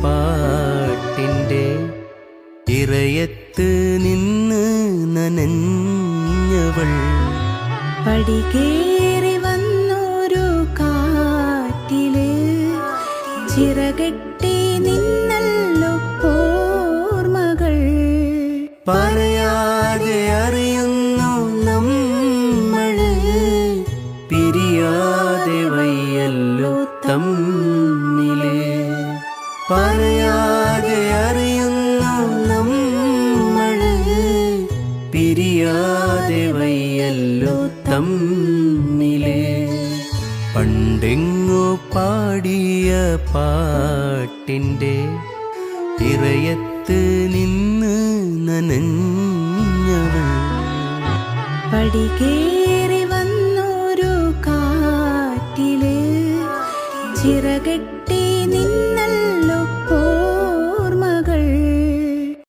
പാട്ടിന്റെ ഇറയത്ത് നിന്ന് നനഞ്ഞവൾ. പടികേറി വന്നൊരു കാറ്റിൽ ചിറകെട്ടി നിന്നല്ലോ ഓർമ്മകൾ പറയാതെ അറിയുന്നു നമ്മൾ പിരിയാതെ വയ്യല്ലോ തമ്മിൽ പറയാതെ അറിയുന്നു നമ്മൾ പിരിയാതെ വയ്യല്ലോ തമ്മിലേ. പണ്ടെങ്ങോ പാടിയ പാട്ടിന്റെ ഇറയത്ത് നിന്ന് നനഞ്ഞവൾ. പടികേറി വന്നൊരു കാറ്റിൽ ചിറകെട്ടി നിന്നല്ലോ